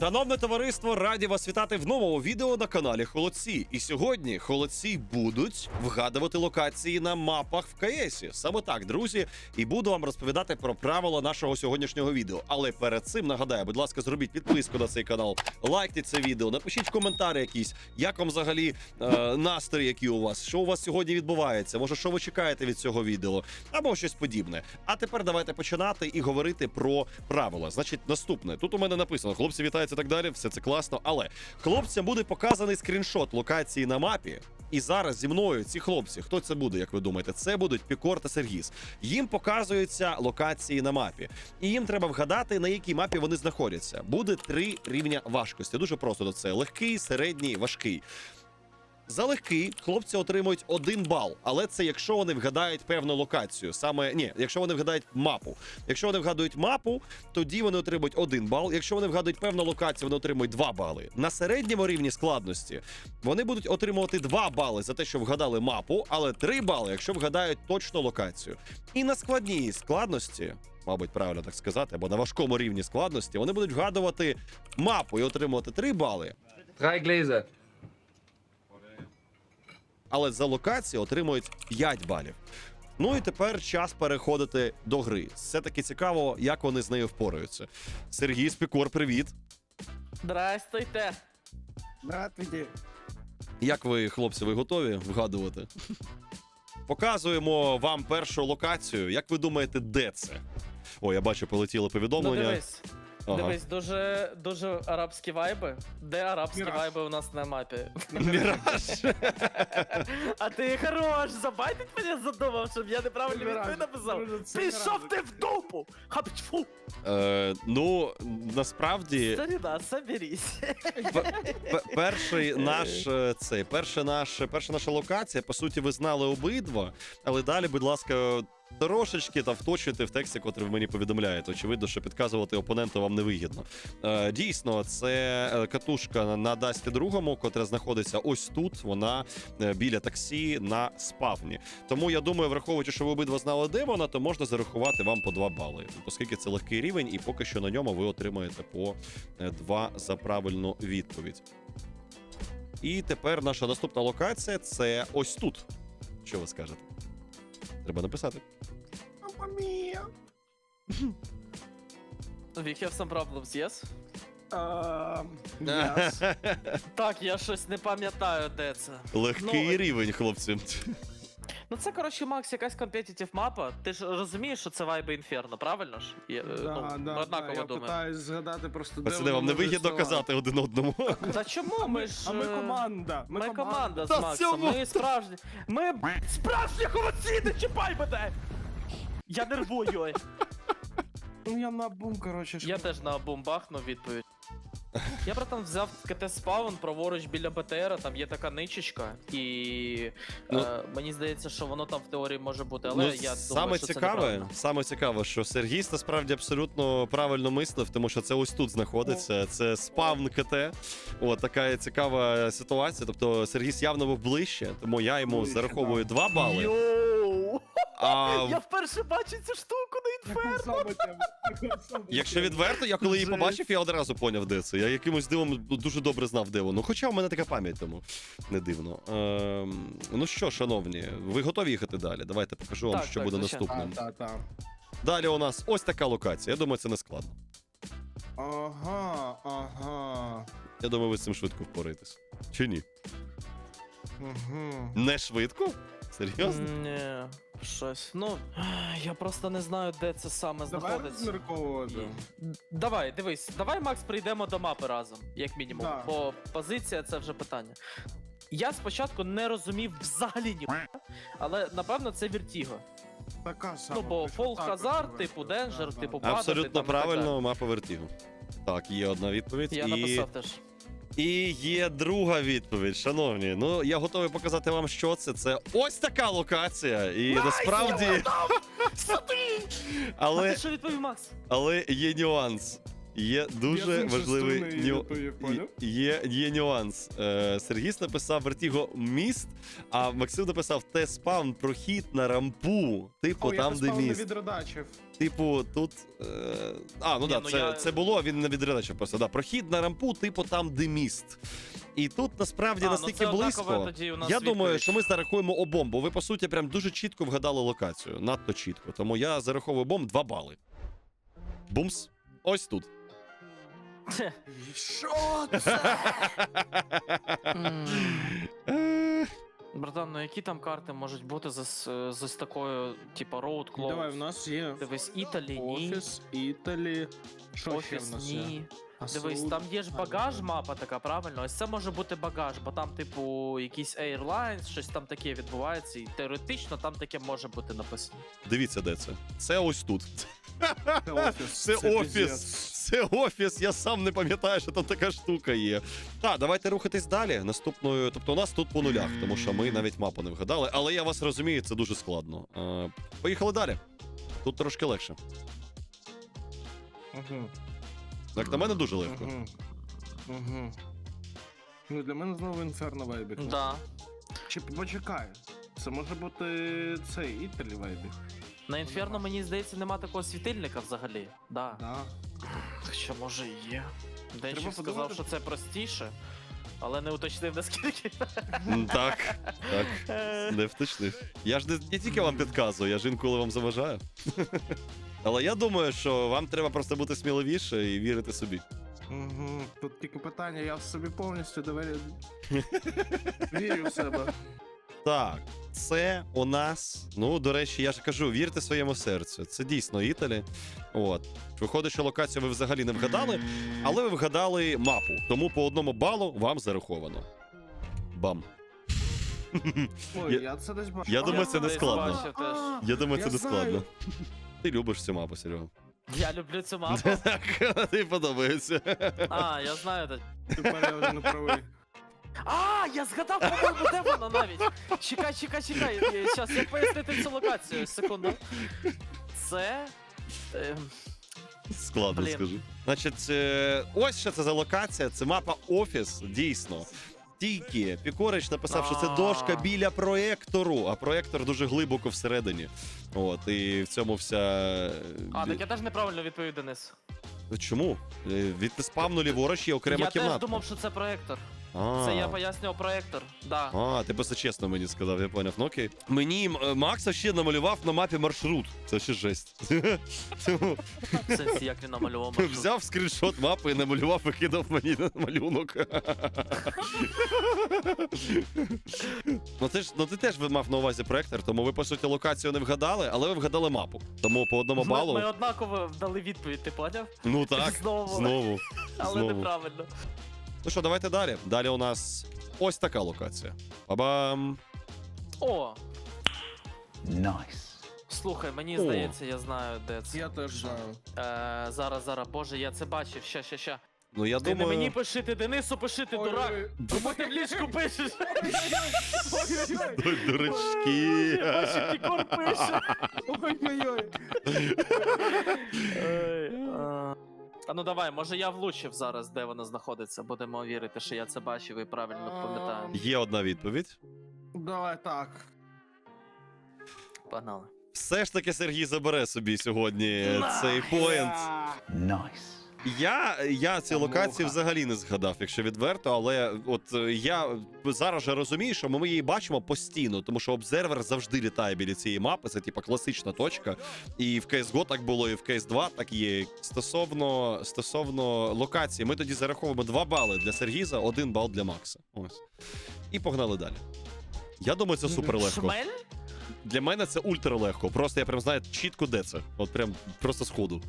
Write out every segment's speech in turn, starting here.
Шановне товариство, раді вас вітати в новому відео на каналі Холодці. І сьогодні холодці будуть вгадувати локації на мапах в КСі. Саме так, друзі, і буду вам розповідати про правила нашого сьогоднішнього відео. Але перед цим нагадаю, будь ласка, зробіть підписку на цей канал, лайкніть це відео, напишіть коментарі якісь, як вам взагалі е, настрій, який у вас, що у вас сьогодні відбувається, може, що ви чекаєте від цього відео, або щось подібне. А тепер давайте починати і говорити про правила. Значить, наступне тут у мене написано: хлопці і так далі. Все це класно. Але хлопцям буде показаний скріншот локації на мапі. І зараз зі мною ці хлопці, хто це буде, як ви думаєте? Це будуть Пікор та Сергіс. Їм показуються локації на мапі, і їм треба вгадати, на якій мапі вони знаходяться. Буде три рівня важкості. Дуже просто до це: легкий, середній, важкий. За легкий хлопці отримують один бал, але це якщо вони вгадають певну локацію. Саме ні, якщо вони вгадають мапу. Якщо вони вгадують мапу, тоді вони отримують один бал. Якщо вони вгадують певну локацію, вони отримують два бали. На середньому рівні складності вони будуть отримувати два бали за те, що вгадали мапу, але три бали, якщо вгадають точно локацію. І на складній складності. Мабуть, правильно так сказати, або на важкому рівні складності вони будуть вгадувати мапу і отримувати 3 бали, Drei Gläser. Але за локацію отримують 5 балів. Ну і тепер час переходити до гри. Все таки цікаво, як вони з нею впораються. Сергій Спікор, привіт. Здрастуйте. Здравствуйте. Як ви, хлопці, ви готові вгадувати? Показуємо вам першу локацію. Як ви думаєте, де це? О, я бачу, полетіло Ну повідомлення. дивись, Ага. дивись, дуже дуже арабські вайби. Де арабські Міраж. вайби у нас на мапі? Міраж. А ти хорош, забайтить мене задумав, щоб я неправильно Міраж. відповідь написав. Це Пішов ти в дупу! Хапчфу! Е, ну, насправді, Старіна, соберись. П- перший наш е, цей, перша наш, перша наша локація. По суті, ви знали обидва, але далі, будь ласка. Трошечки та вточуйте в тексті, котрий ви мені повідомляєте. Очевидно, що підказувати опоненту вам невигідно. Е, дійсно, це е, катушка на Дасті другому, котра знаходиться ось тут. Вона е, біля таксі на спавні. Тому я думаю, враховуючи, що ви обидва знали, де вона, то можна зарахувати вам по 2 бали, оскільки це легкий рівень, і поки що на ньому ви отримаєте по 2 за правильну відповідь. І тепер наша наступна локація це ось тут. Що ви скажете? Треба написати. Мама мія. We have some problems, yes? Yes. Так, я щось не пам'ятаю, де це. Легкий Ну, рівень, хлопці. Ну це, коротше, Макс, якась компетитив мапа. Ти ж розумієш, що це вайби інферно, правильно ж? Я, е, Да, ну, да, ми однаково да, я думаємо. питаюсь згадати просто, де Пацани, вам не вигідно казати один одному. Та чому ми ж. А ми е, команда. Ми, команда з Та Максом, ми справжні. Ми б***ь, справжні холодці, не чіпай мене! Я нервую. Ну я на бум, коротше. Я теж на бум бахнув відповідь. Я братан взяв КТ спаун праворуч біля БТРа, там є така ничечка, і Ну- е, мені здається, що воно там в теорії може бути, але ну, я думаю, саме що це цікаве, неправильно. саме цікаве, що Сергій насправді абсолютно правильно мислив, тому що це ось тут знаходиться. Це спавн КТ. От така цікава ситуація. Тобто Сергій явно був ближче, тому я йому Ближче, зараховую два бали. Йоу! А Я вперше бачу цю штуку. Якщо відверто, я коли її побачив, я одразу поняв, де це. Я якимось дивом дуже добре знав, де воно. Хоча в мене така пам'ять, тому не дивно. Ем, ну що, шановні, ви готові їхати далі? Давайте покажу вам, Так, що так, буде звичайно. наступним. Та, та, та. Далі у нас ось така локація. Я думаю, це не складно. Ага, ага. Я думаю, ви з цим швидко впораєтесь. Чи ні? Угу. Не швидко? Серйозно? Ні, щось. Ну, я просто не знаю, де це саме Давай знаходиться. розмірковувати. Давай, дивись, давай, Макс, прийдемо до мапи разом, як мінімум. Да. Бо позиція це вже питання. Я спочатку не розумів взагалі ні, але напевно це Вертіго. Така сама. Ну, бо точно Фол так Хазар, типу. Денджер, Да, типу падати Абсолютно правильно, мапа Вертігу. Так, є одна відповідь. Я і... написав теж. І є друга відповідь, шановні. Ну я готовий показати вам, що це. Це ось така локація. І насправді, Сюди! А але, ти що відповів, Макс? але є нюанс. Є дуже важливий ню... є, є нюанс. Е, Сергіс написав Вертіго міст, а Максим написав те спавн прохід на рампу. Типу О, я там, де поспав не міст. відродачив. Типу, тут. Е... А, ну Ні, так, ну це, я- це було, він не відрелечив просто. Да. Прохід на рампу, типу, там, де міст. І тут насправді А, ну настільки це однакове близько. тоді у нас Я думаю, відповідь. що ми зарахуємо обом, бо ви, по суті, прям дуже чітко вгадали локацію. Надто чітко. Тому я зараховую обом 2 бали. Бумс. Ось тут. Що це? Братан, ну які там карти можуть бути за, з, з такою, типа Road Close? Давай, в нас є Дивись, Італі, ні. офіс, Італі. Що ще в Офіс, нас є? ні. Дивись, там є ж багаж, мапа така, правильно? Ось це може бути багаж, бо там, типу, якийсь Airlines, щось там таке відбувається, і теоретично там таке може бути написано. Дивіться, де це. Це ось тут. Це офіс. Це офіс. Це офіс, я сам не пам'ятаю, що там така штука є. Так, давайте рухатись далі. Наступною, тобто у нас тут по нулях, тому що ми навіть мапу не вгадали, але я вас розумію, це дуже складно. Е, поїхали далі. Тут трошки легше. Мгм. Як на мене дуже легко. Мгм. Мгм. Ну, для мене знову інферно вайбік. Да. Чи почекай. Це може бути цей Італі вайбік. На Інферно, мені здається, нема такого світильника взагалі. Да. Да. Що може і є. Денчик сказав, подумати. що це простіше, але не уточнив наскільки. М, Так, так. Не вточнив. Я ж не, не тільки вам підказую, я ж інколи вам заважаю. Але я думаю, що вам треба просто бути сміливіше і вірити собі. Угу. Тут тільки питання, я собі повністю довірю. Вірю в себе. Так, це у нас. Ну, до речі, я ж кажу, вірте своєму серцю. Це дійсно Італі. От. Виходить, що локацію ви взагалі не вгадали, але ви вгадали мапу. Тому по одному балу вам зараховано. Бам. Ой, Я- я, це десь бачу. я думаю, це не складно. Я думаю, це не складно. Ти любиш цю мапу, Серега. Я люблю цю мапу. Так, тобі подобається. А, я знаю. де- Тепер я вже правий. А, я згадав, по-моєму, де вона навіть. Чекай, чекай, чекай. Зараз як пояснити цю локацію. Секунду. Це. ем, Складно Блін. скажу. Значить, е, ось що це за локація. Це мапа офіс, дійсно. Тільки Пікорич написав, що це дошка біля проектору, а проектор дуже глибоко всередині. От, і в цьому вся. А, так я теж неправильно відповів, Денис. Чому? Е, Від спавну ліворуч є окрема я кімната. теж думав, що це проектор. А. Це я пояснював проектор. Да. А, ти просто чесно мені сказав, я поняв. Ну окей. Мені е, Макс ще намалював на мапі маршрут. Це ще жесть. Тому В сенсі, як він намалював маршрут. Взяв скріншот мапи, намалював і кидав мені на малюнок. ну ти ж ну ти теж мав на увазі проектор, тому ви по суті локацію не вгадали, але ви вгадали мапу. Тому по одному Ми, балу. ми однаково дали відповідь, ти поняв? Ну так. Знову. Знову. Але знову. неправильно. Ну що, давайте далі. Далі у нас ось така локація. Ба-бам. О, Nice. слухай, мені О. здається, я знаю, де це. Я теж знаю. Е, зараз, зараз, боже, я це бачив. Ща, ща, ща. Ну я Ти думаю. не мені пиши, ти Денису пиши, ти дурак. Кому ти в ліжку пишеш? Ой, Дурачки. Я бачу, Тікор пише. Ой-ой-ой. Ой. А ну давай, може я влучив зараз, де вона знаходиться. Будемо вірити, що я це бачив і правильно пам'ятаю. Є одна відповідь. Давай так. Погнали. Все ж таки Сергій забере собі сьогодні цей поінт. Nice. Я, я ці локації муха. взагалі не згадав, якщо відверто, але от е, я зараз же розумію, що ми її бачимо постійно, тому що обзервер завжди літає біля цієї мапи. Це типа класична точка. І в CSGO так було, і в CS2 так є. Стосовно стосовно локації, ми тоді зараховуємо 2 бали для Сергіза, 1 бал для Макса. Ось. І погнали далі. Я думаю, це супер легко. Для мене це ультра легко. Просто я прям знаю чітко, де це. От прям просто сходу.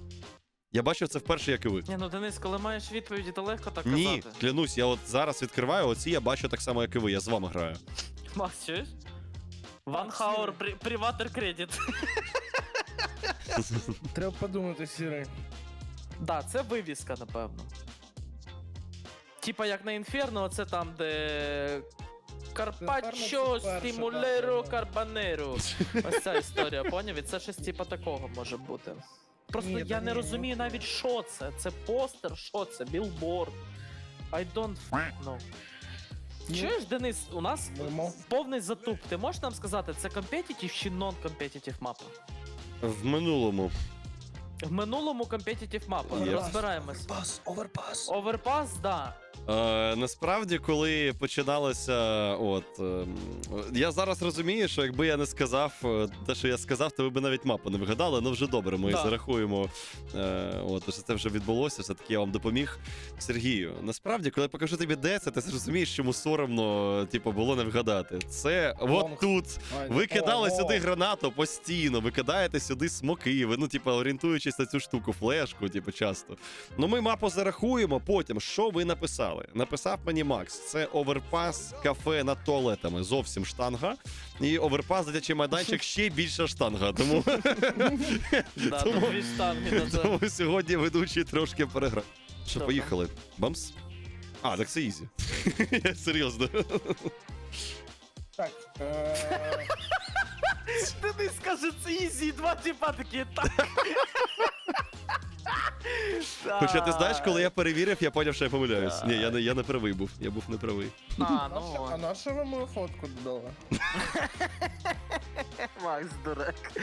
Я бачив це вперше, як і ви. Ні, ну Денис, коли маєш відповіді, то легко так Ні, казати. клянусь, я от зараз відкриваю оці, я бачу так само, як і ви. Я з вами граю. Макс, чуєш? One hour при- приватер кредит. Треба подумати, сірий. Да, це вивіска, напевно. Типа як на Інферно, це там, де. Карпаччо, перше, стимулеро, да. карбанеро. Ось ця історія, поняв? І це щось типа такого може бути. Просто Ні, я та не ні, розумію ні, навіть, що це. Це постер, що це, білборд. I don't know. Чуєш, Денис, у нас Нормал. повний затуп. Ти можеш нам сказати, це компетітів чи нон-компетітів мапа? В минулому. В минулому компетітів мапа. Є. Розбираємось. Пас, оверпас. Оверпас, да. Е, насправді, коли починалося, от е, я зараз розумію, що якби я не сказав е, те, що я сказав, то ви б навіть мапу не вгадали. Ну вже добре, ми Да. зарахуємо. Е, от що це вже відбулося. Все таки я вам допоміг. Сергію, насправді, коли я покажу тобі, де це, ти зрозумієш, чому соромно типу, було не вгадати. Це от Лонг. тут. Ви кидали сюди гранату постійно, ви кидаєте сюди смоки, ви, ну, типу, орієнтуючись на цю штуку, флешку, типу, часто. Ну, ми мапу зарахуємо потім, що ви написали. Написав мені Макс: це оверпас кафе над туалетами. Зовсім штанга. І оверпас дитячий майданчик ще більша штанга. Тому, сьогодні ведучий трошки переграв. Що, поїхали? Бамс? А, так це ізі. Я серйозно. Так. Е... Ти не скажи, це ізі, два типа такі, так. Хоча ти знаєш, коли я перевірив, я поняв, що я помиляюсь. Ні, я не, я не правий був. Я був не правий. А, А на що ви мою фотку додали? Макс дурак.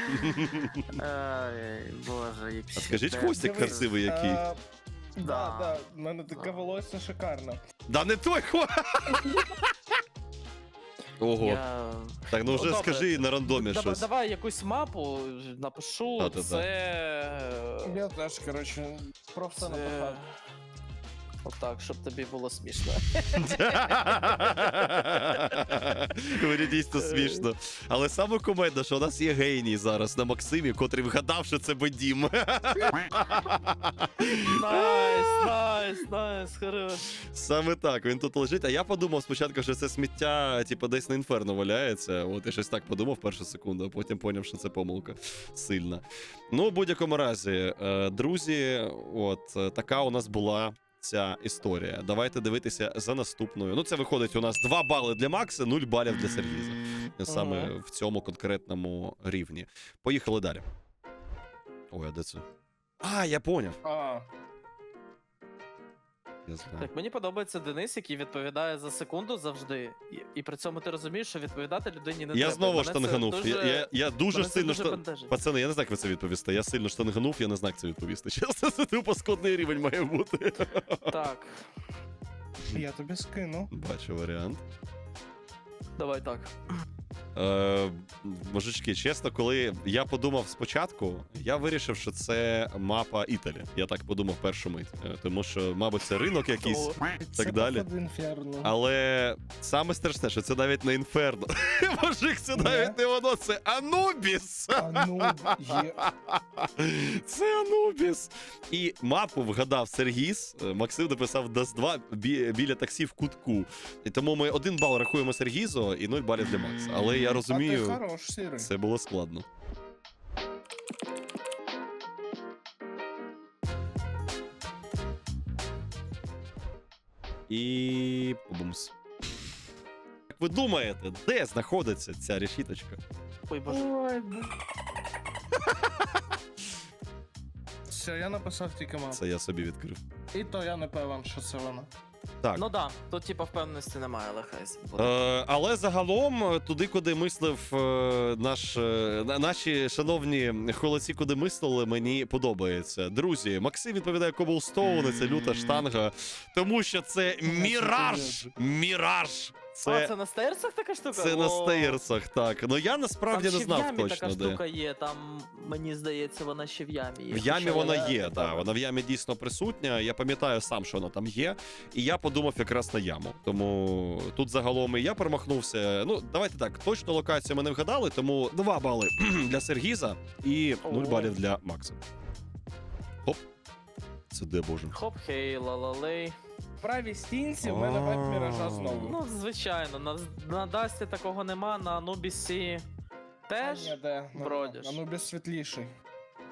Ай, боже, як А скажіть, хвостик дивись. красивий який. Е, Да, Да. да, в мене таке волосся шикарне. Да не той хво. Ого. Я... Так, ну вже Ну, добре. скажи на рандомі Давай, щось. давай якусь мапу напишу. Та-та-та. Це. Я теж, коротше, просто Це... написав. Отак, щоб тобі було смішно. Мені дійсно смішно. Але саме комедно, що у нас є геній зараз на Максимі, котрий вгадав, що це Бедім. Найс, найс, найс, хорош. Саме так, він тут лежить. А я подумав спочатку, що це сміття, типу, десь на інферно валяється. От я щось так подумав першу секунду, а потім поняв, що це помилка сильна. Ну, в будь-якому разі, е, друзі, от е, така у нас була. Ця історія. Давайте дивитися за наступною. Ну, це виходить у нас 2 бали для Макса, 0 балів для Сергіза. Саме Ага. в цьому конкретному рівні. Поїхали далі. Ой, а де це? А, я поняв. А, Я знаю. Так, мені подобається Денис, який відповідає за секунду завжди. І, і при цьому ти розумієш, що відповідати людині не Я треба. знову Мене це штанганув. дуже- Я, я, я дуже мене це сильно дуже шта... бентежить. Пацани, я не знаю, як ви це відповісти. Я сильно штанганув, я не знаю, як це відповісти. Чесно, це тупо складний рівень має бути. Так, я тобі скину. Бачу варіант. давай так. Е, мужички, чесно, коли я подумав спочатку, я вирішив, що це мапа Італі. Я так подумав першу мить. Е, Тому що, мабуть, це ринок якийсь. Це далі. походу інферно. Але саме страшне, що це навіть не інферно. Мужик, це навіть не воно, це Анубіс. А ну, є. Це Анубіс. І мапу вгадав Сергіс. Е, Максим написав Дас 2 біля таксі в кутку. І тому ми один бал рахуємо Сергізу і 0 балів для Макса. Але я А ти розумію, хорош, сірий. це було складно. І бумс. Як ви думаєте, де знаходиться ця решіточка? Ой, боже. Ой, Все, я написав тільки мапу. Це я собі відкрив. І то я не певен, що це вона. Так. Ну да, тут типа впевненості немає, але хай буде. Е, але загалом, е, туди, куди мислив е, наш, е, наші шановні холодці, куди мислили, мені подобається. Друзі, Максим відповідає Коблстоуни, це люта штанга, тому що це міраж! Міраж! А, Це, це на стейрсах така штука? це на О, стейрсах, так. Ну я Там насправді ще не в знав ямі точно, така де. штука є, там, мені здається, вона ще в ямі є. В ямі вона я- є, так. Вона в ямі дійсно присутня. Я пам'ятаю сам, що вона там є. І я подумав якраз на яму. Тому тут загалом і я промахнувся. Ну, давайте так, точно локацію ми не вгадали, тому 2 бали для Сергіза і 0 О. балів для Макса. Хоп. Це де боже? Хоп, хей, ла-ла-лей. Правій стінці в мене бать міража знову. Ну, звичайно, на, на Дасті такого нема, на Анубісі теж. Ні, де? Ну, бродиш. А ну світліший.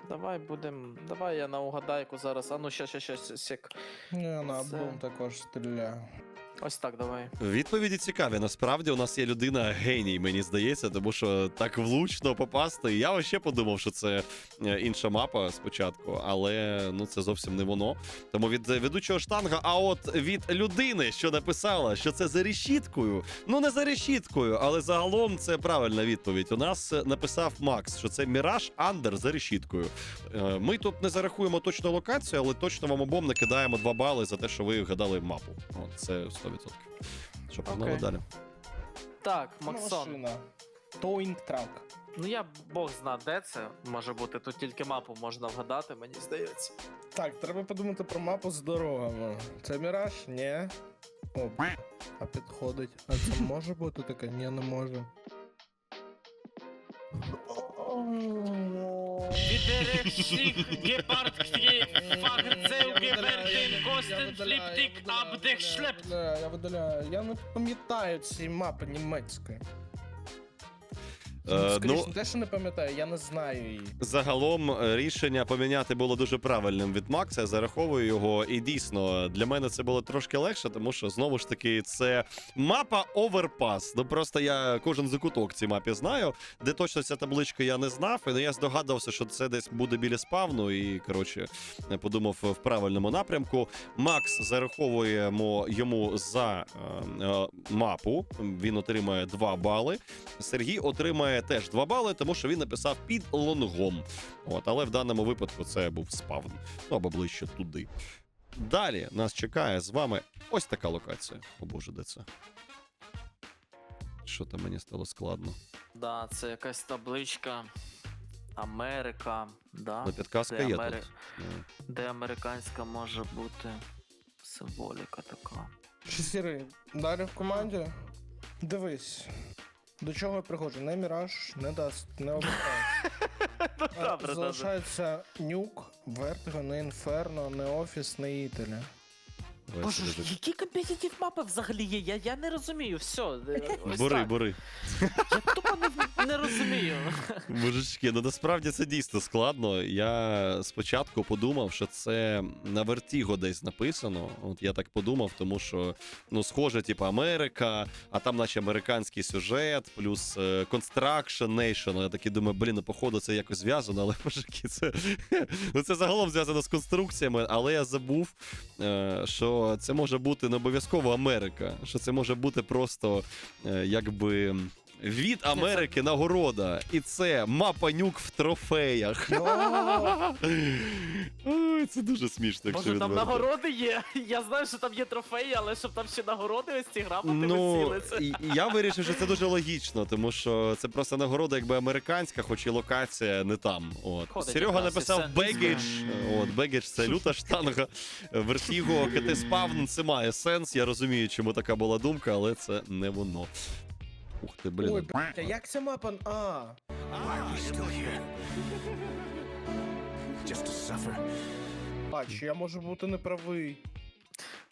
Давай будем. Давай я на угадайку зараз. А ну ще ще ще сік. Я на Це- облом також стріляю. Ось так, давай. Відповіді цікаві. Насправді у нас є людина геній, мені здається, тому що так влучно попасти. Я ще подумав, що це е, інша мапа спочатку, але ну це зовсім не воно. Тому від ведучого штанга, а от від людини, що написала, що це за решіткою, ну не за решіткою, але загалом це правильна відповідь. У нас написав Макс, що це Міраж Андер за решіткою. Е, Ми тут не зарахуємо точну локацію, але точно вам обом накидаємо 2 бали за те, що ви вгадали мапу. От це 100%. Що погнали Окей. далі? Так, Максон. Машина. Towing truck. Ну я бог зна, де це може бути. Тут тільки мапу можна вгадати, мені здається. Так, треба подумати про мапу з дорогами. Це міраж? Ні. О, б**, а підходить. А це може бути таке? Ні, не може. Відерекшік, гепард, фагцев, геберден, костен, фліптик, абдех, шлеп. Я видаляю. Я не пам'ятаю цієї мапи німецької. Скоріше, ну, не те, що не пам'ятаю, я не знаю її. Загалом е, рішення поміняти було дуже правильним від Макса. Я зараховую його. І дійсно для мене це було трошки легше, тому що знову ж таки це мапа Overpass. Ну просто я кожен закуток цій мапі знаю. Де точно ця табличка я не знав. І ну, я здогадувався, що це десь буде біля спавну. І коротше подумав в правильному напрямку. Макс зараховуємо йому за е, е, мапу. Він отримає 2 бали. Сергій отримає теж 2 бали, тому що він написав під лонгом. От, але в даному випадку це був спавн. Ну або ближче туди. Далі нас чекає з вами ось така локація. О боже, де це? Що там мені стало складно? Да, це якась табличка. Америка. Да. Ну, підказка Де є Амери- тут. Ну, Де американська може бути символіка така. Сірий, далі в команді. Дивись. До чого я приходжу? Не міраж, не даст, не обирає. Добре, Залишається нюк, вертиго, не інферно, не офіс, не ітеля. Боже, які компетитив мапи взагалі є? Я, я не розумію. Все, е, ось Бери, так. бери. Не розумію. Мужички, ну насправді це дійсно складно. Я спочатку подумав, що це на вертіго десь написано. От я так подумав, тому що ну, схоже, типу, Америка, а там, наче американський сюжет, плюс е, Construction Nation. Я такий думаю, блін, ну походу це якось зв'язано, але мужики, це, ну, це загалом зв'язано з конструкціями, але я забув, е, що це може бути не обов'язково Америка, що це може бути просто е, якби. Від Америки нагорода. І це мапа нюк в трофеях. Ой, це дуже смішно, якщо Може, там відверто. нагороди є. Я знаю, що там є трофеї, але щоб там ще нагороди ось ці грамоти Ну, висіли. Це... і- і я вирішив, що це дуже логічно, тому що це просто нагорода якби американська, хоч і локація не там. От. Ходить Серега якраз, і написав все. бегідж. От, бегідж це люта штанга. Вертіго, КТ спавн, це має сенс. Я розумію, чому така була думка, але це не воно. Ух ти, блін. Ой, блядь, а як ця мапа? А, бач, я можу бути неправий.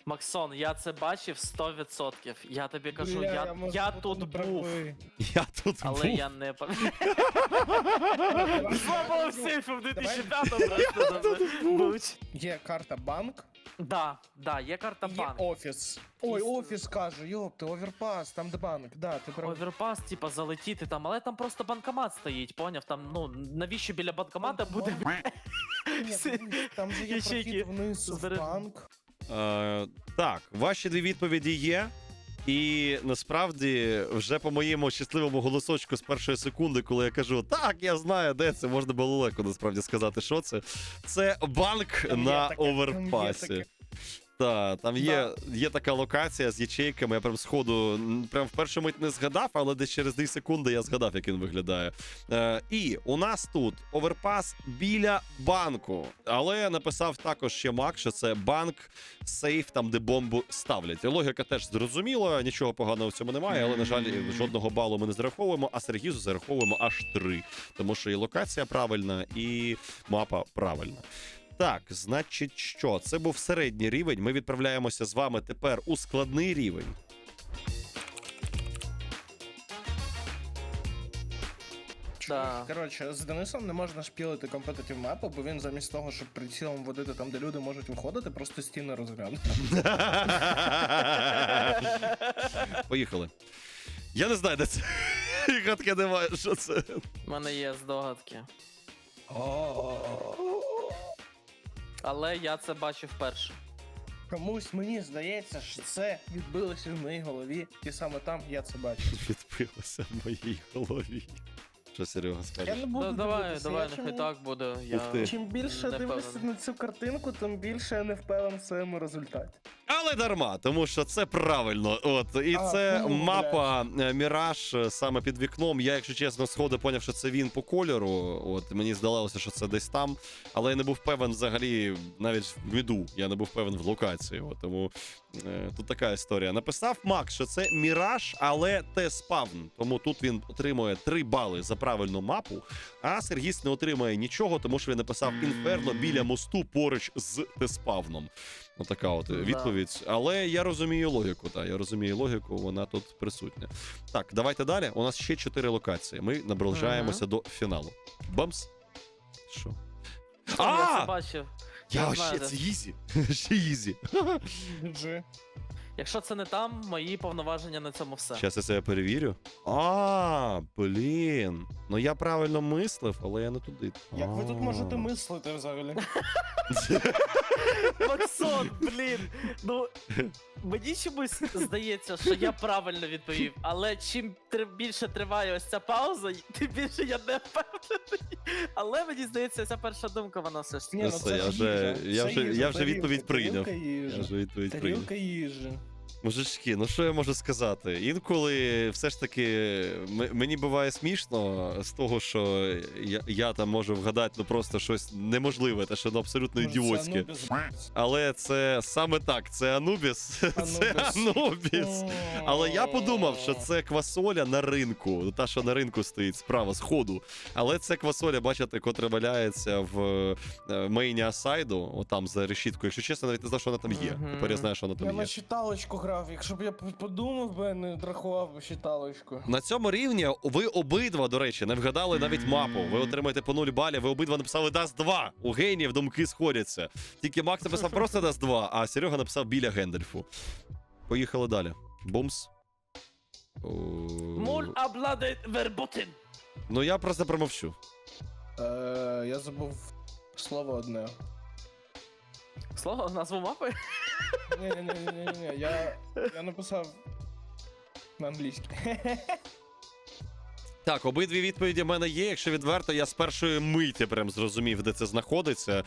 Максон, я це бачив 100%. Я тобі кажу, Бля, я, я, бути тут був. Я тут але був. я не пам'ятаю. Слава в сейфу в 2005 просто будь. Є карта банк, Да, да, є карта є банк. офіс. Ой, Іс- офіс кажу, йопти, оверпас, там де банк. Да, ти прав. Оверпас, типа, залетіти там, але там просто банкомат стоїть, поняв? Там, ну, навіщо біля банкомата буде. Ні, дивись, Там же є Ячейки прохід вниз в збережені. банк. Е, так, ваші дві відповіді є. І насправді, вже по моєму щасливому голосочку з першої секунди, коли я кажу, так, я знаю, де це, можна було легко насправді сказати, що це. Це банк Там є на таке, там є оверпасі. Так, там є, є така локація з ячейками. Я прям сходу, прям в першу мить не згадав, але десь через 2 секунди я згадав, як він виглядає. Е, і у нас тут оверпас біля банку. Але написав також ще Мак, що це банк сейф, там де бомбу ставлять. Логіка теж зрозуміла, нічого поганого в цьому немає, але, на жаль, жодного балу ми не зараховуємо, а Сергізу зараховуємо аж три. Тому що і локація правильна, і мапа правильна. Так, значить, що? Це був середній рівень. Ми відправляємося з вами тепер у складний рівень. Да. Коротше, з Денисом не можна шпілити компетитив мапу, бо він замість того, щоб прицілом водити там, де люди можуть виходити, просто стіни розглянув. поїхали. Я не знаю, де це. Гадки немає, що це. У мене є здогадки. Але я це бачив вперше. Комусь мені здається, що це відбилося в моїй голові, і саме там я це бачу. Відбилося в моїй голові. Що Серега Я скаже? не буду Ну, давай, дивитися, давай, я нехай чому- так буде. Я... Ух ти. Чим більше не дивлюся впевнений. на цю картинку, тим більше я не впевнений в своєму результаті. Але дарма, тому що це правильно. От і А, це ну, мапа е, Міраж е, саме під вікном. Я, якщо чесно, сходу поняв, що це він по кольору. От мені здалося, що це десь там. Але я не був певен взагалі навіть в міду. Я не був певен в локації. От, тому тут така історія. Написав Макс, що це Міраж, але Т-спавн. Тому тут він отримує 3 бали за правильну мапу. А Сергіс не отримає нічого, тому що він написав інферно біля мосту поруч з Т-спавном. Отака от Да. відповідь. Але я розумію логіку. Та я розумію логіку, вона тут присутня. Так, давайте далі. У нас ще чотири локації. Ми наближаємося до фіналу. Бамс. Що? Я це бачив. Я ще це ізі. Ще ізі. Джи. Якщо це не там, мої повноваження на цьому все. Зараз я це перевірю. А, блін. Ну я правильно мислив, але я не туди. Як ви тут можете мислити взагалі? Максон, блін. Ну мені чомусь здається, що я правильно відповів. Але чим тр- більше триває ось ця пауза, тим більше я не впевнений. Але мені здається, ця перша думка вона все ж Ні, Ну, це це я ж вже- їжа. я Це вже- їжа, я вже тарілка, відповідь прийняв. тарілка їжі. Я вже відповідь прийняв. Тарілка їжі. Мужички, ну що я можу сказати? Інколи все ж таки м- мені буває смішно з того, що я, я там можу вгадати ну просто щось неможливе, те, що ну, абсолютно Може, ідіотське. Але це саме так, це Анубіс. Це Анубіс. Але я подумав, що це квасоля на ринку, та, що на ринку стоїть справа, з ходу. Але це квасоля, бачите, котра валяється в е, мейні Асайду, отам за решіткою. Якщо чесно, навіть не знав, що вона там є. Тепер я знаю, що вона Я там на є. читалочку грав. Якщо б я подумав би, не рахував би читалочку. На цьому рівні ви обидва, до речі, не вгадали навіть мапу. Ви отримаєте по 0 балів, ви обидва написали Даст 2. У геніїв думки сходяться. Тільки Макс написав просто Даст 2, а Серега написав біля Гендельфу. Поїхали далі. Бумс. О, Муль обладе вербутин. Ну я просто промовчу. Е, я забув слово одне. Слово, назву мапи? Ні, ні, ні, ні, ні, ні. Я, я написав на англійській. Так, обидві відповіді в мене є. Якщо відверто, я з першої миті прям зрозумів, де це знаходиться.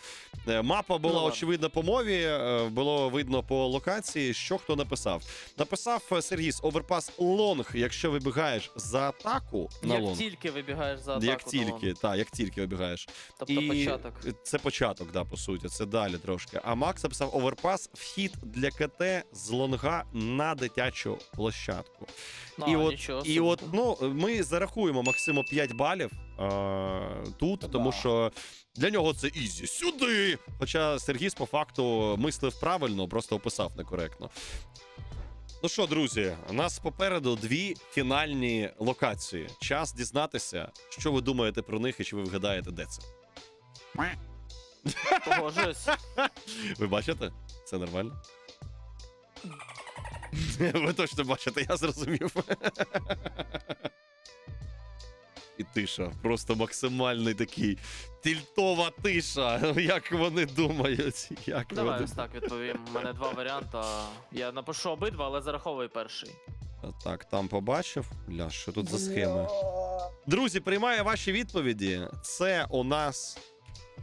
Е, Мапа була Ну, ладно. очевидно по мові, е, було видно по локації, що хто написав. Написав Сергіс Оверпас лонг, якщо вибігаєш за атаку на Як лонг. тільки вибігаєш за атаку. Як тільки, так, як тільки вибігаєш. Тобто початок. Це початок, да, по суті, це далі трошки. А Макс написав оверпас вхід для КТ з лонга на дитячу площадку. Ну, і от, і от ну, ми зарахуємо Максиму 5 балів а, тут, Та тому да. що для нього це ізі. Сюди! Хоча Сергіс по факту мислив правильно, просто описав некоректно. Ну що, друзі, у нас попереду дві фінальні локації. Час дізнатися, що ви думаєте про них і чи ви вгадаєте, де це. Погоджуюсь. Ви бачите? Це нормально? Ви точно бачите, я зрозумів. І тиша. Просто максимальний такий тільтова тиша. Як вони думають? Як Давай вони... ось так відповім. У мене два варіанти. Я напишу обидва, але зараховую перший. Так, там побачив. Бля, що тут за схеми? Друзі, приймаю ваші відповіді. Це у нас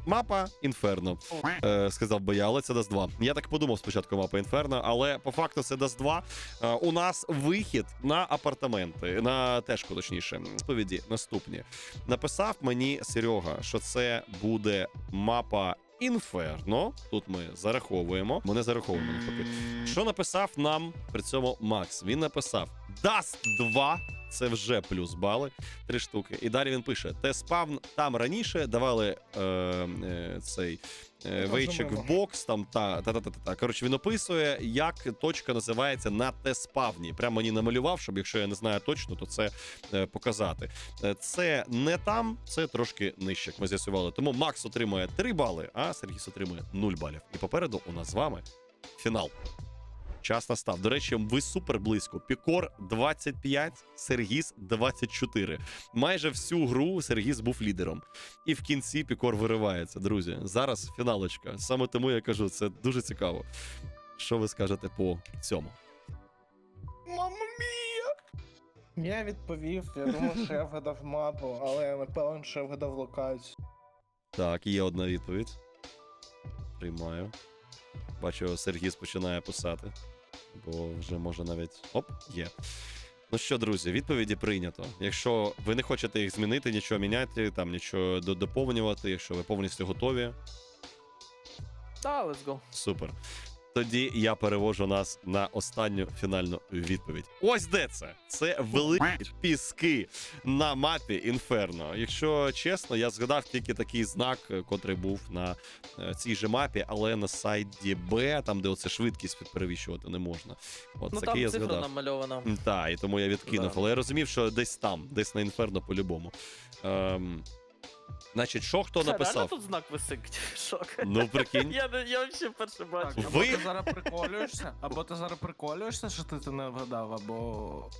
мапа Інферно. Е, сказав би я, але це Даст 2. Я так подумав спочатку мапа Інферно, але по факту це Даст 2. Е, у нас вихід на апартаменти, на тежку, точніше. Відповіді наступні. Написав мені Серега, що це буде мапа. Інферно, тут ми зараховуємо. Ми не зараховуємо навпаки. Що написав нам при цьому Макс? Він написав Даст 2. Це вже плюс бали, три штуки. І далі він пише: Те-спавн там раніше давали е, е, цей е, вейчик в бокс. Там та та та та та. Коротше, він описує, як точка називається на те-спавні. Прямо мені намалював, щоб якщо я не знаю точно, то це е, показати. Е, Це не там, це трошки нижче, як ми з'ясували. Тому Макс отримує 3 бали, а Сергій отримує 0 балів. І попереду у нас з вами фінал. Час настав. До речі, ви супер близько. Пікор 25, Сергіс 24. Майже всю гру Сергіс був лідером. І в кінці Пікор виривається, друзі. Зараз фіналочка. Саме тому я кажу, це дуже цікаво. Що ви скажете по цьому? Мама мія! Я відповів, я думав, що я вгадав мапу, але я не що я вгадав локацію. Так, є одна відповідь. Приймаю. Бачу, Сергіс починає писати. Бо вже може навіть. Оп, є. Ну що, друзі, відповіді прийнято. Якщо ви не хочете їх змінити, нічого міняти, там нічого доповнювати, якщо ви повністю готові, Та, let's go. Супер. Тоді я перевожу нас на останню фінальну відповідь. Ось де це. Це великі піски на мапі Інферно. Якщо чесно, я згадав тільки такий знак, е, котрий був на е, цій же мапі, але на сайті Б, там де оце швидкість перевіщувати не можна. От Ну такий там я цифра згадав. намальована. Так, і тому я відкинув. Да. Але я розумів, що десь там, десь на Інферно по-любому. Ем, значить, що хто Це реально написав? тут знак висить. Шок. Ну, прикинь. Я, не- я взагалі вперше бачу. Так, або Ви- ти зараз приколюєшся, або ти зараз приколюєшся, що ти це не вгадав, або.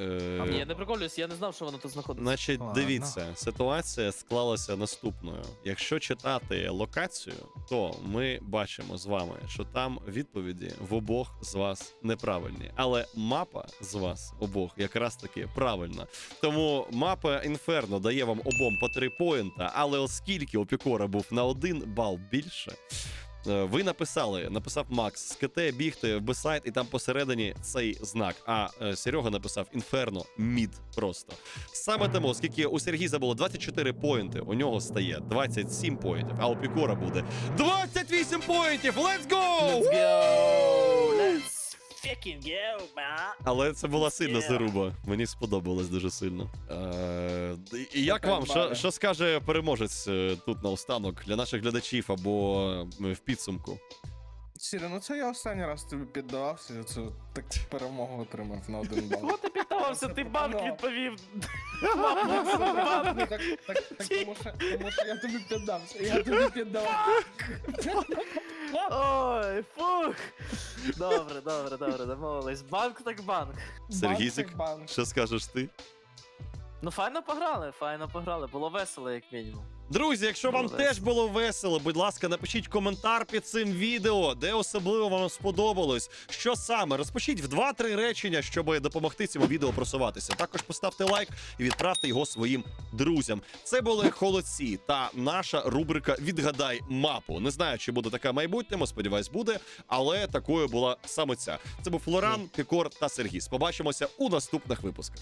Е, Ні, я не приколююсь, я не знав, що воно тут знаходиться. Значить, Ладно. дивіться, ситуація склалася наступною. Якщо читати локацію, то ми бачимо з вами, що там відповіді в обох з вас неправильні. Але мапа з вас обох якраз таки правильна. Тому мапа Інферно дає вам обом по три поінта, але оскільки у Пікора був на один бал більше. Е, Ви написали, написав Макс з КТ бігти в бесайт, і там посередині цей знак. А е, Серега написав Інферно мід просто. Саме тому, оскільки у Сергіза було 24 поінти, у нього стає 27 поінтів, а у Пікора буде 28 поінтів! Let's go! Let's go! Fucking yeah, man! Але це була сильна Yeah. заруба. Мені сподобалось дуже сильно. Е, і як Так, вам? Що, що скаже переможець е, тут наостанок для наших глядачів або е, в підсумку? Сірі, ну це я останній раз тобі піддавався, я це так перемогу отримав на один бал. Кого ти піддавався? Ти банк Ну. відповів. Так, так, так, тому, що, тому що я тобі піддався, я тобі піддавався. Ой, фух. Добре, добре, добре, домовились. Банк так банк. Банк. Що скажеш ти? Ну, файно пограли, файно пограли. Було весело, як мінімум. Друзі, якщо вам Молодець. теж було весело, будь ласка, напишіть коментар під цим відео, де особливо вам сподобалось. Що саме? Розпишіть в 2-3 речення, щоб допомогти цьому відео просуватися. Також поставте лайк і відправте його своїм друзям. Це були холодці та наша рубрика Відгадай мапу. Не знаю, чи буде така в майбутньому, сподіваюсь, буде, але такою була саме ця. Це був Флоран, Пікор та Сергіс. Побачимося у наступних випусках.